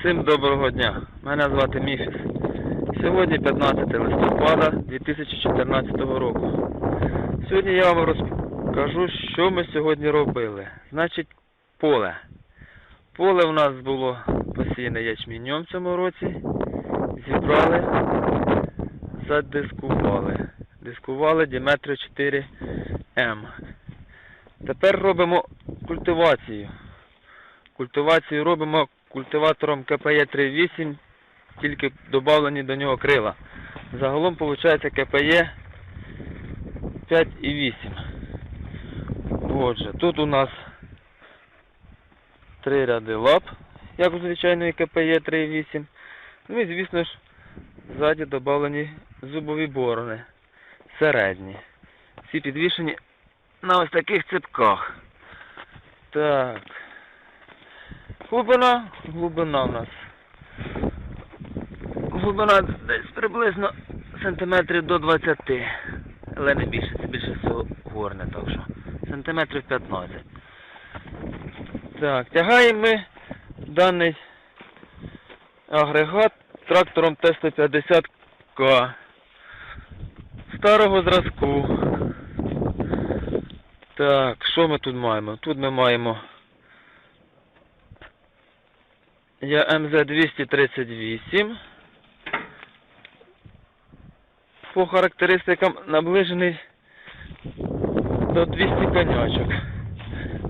Всім доброго дня. Мене звати Міфіс. Сьогодні 15 листопада 2014 року. Сьогодні я вам розкажу, що ми сьогодні робили. Значить, поле. Поле у нас було посіяне ячменем в цьому році. Зібрали, задискували. Дискували діметри 4М. Тепер робимо культивацію. Культивацію робимо культиватором КПЄ 3.8, тільки додавлені до нього крила. Загалом виходить КПЄ 5,8. Отже, тут у нас три ряди лап, як у звичайної КПЄ 3.8. Ну і звісно ж, ззаді додавлені зубові борони. Середні. Всі підвішені на ось таких цепках. Так. Глибина, глибина у нас. Глибина десь приблизно сантиметрів до 20. Але не більше, це більше всього горне, так що. Сантиметрів 15. Так, тягаємо ми даний агрегат трактором Т-150К старого зразку. Так, що ми тут маємо? Тут ми маємо я МЗ-238. По характеристикам наближений до 200 конячок.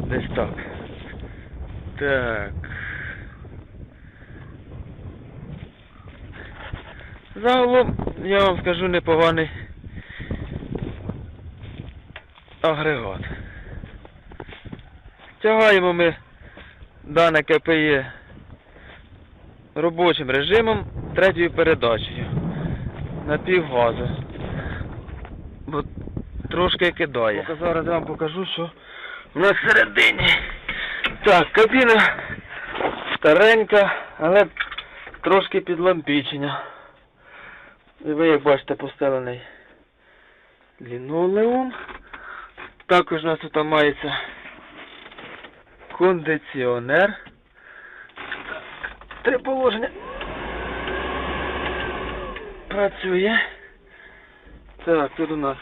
Десь так. Так. Загалом, я вам скажу, непоганий агрегат. Тягаємо ми дане КПЄ робочим режимом третьою передачею на півгазу. Бо трошки кидає. Зараз я вам покажу, що в нас всередині. Так, кабіна старенька, але трошки підлампічення. І ви, як бачите, постелений лінолеум. Також у нас тут мається кондиціонер. Три положення. Працює. Так, тут у нас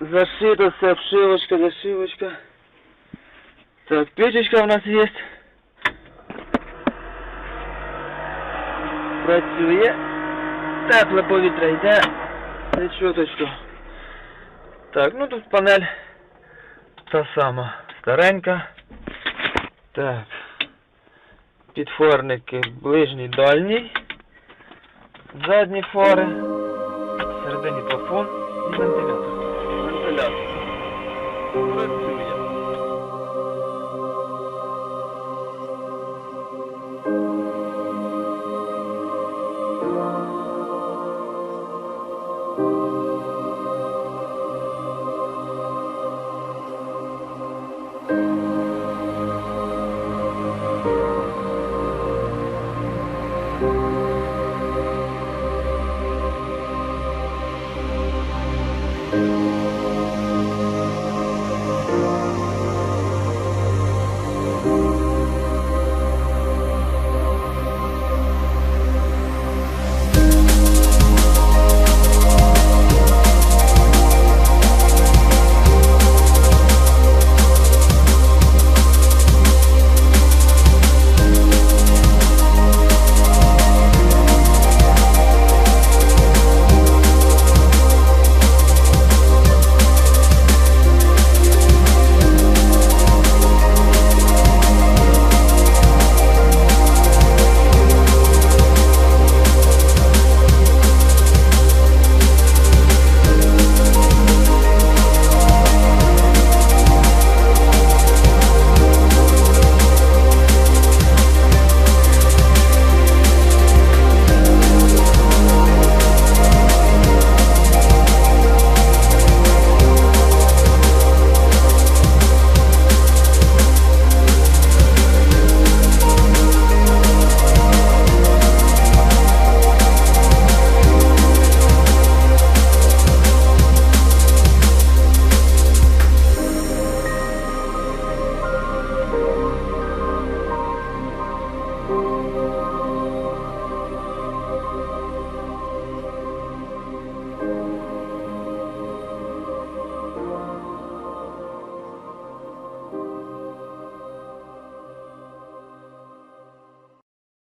зашито все, обшивочка, зашивочка. Так, печечка у нас є. Працює. Тепле повітря йде. Це чуточку. Так, ну тут панель та сама старенька. Так. Підфорники ближній дальній. Задні фари. Всередині плафон і вентилятор. Вентилятор.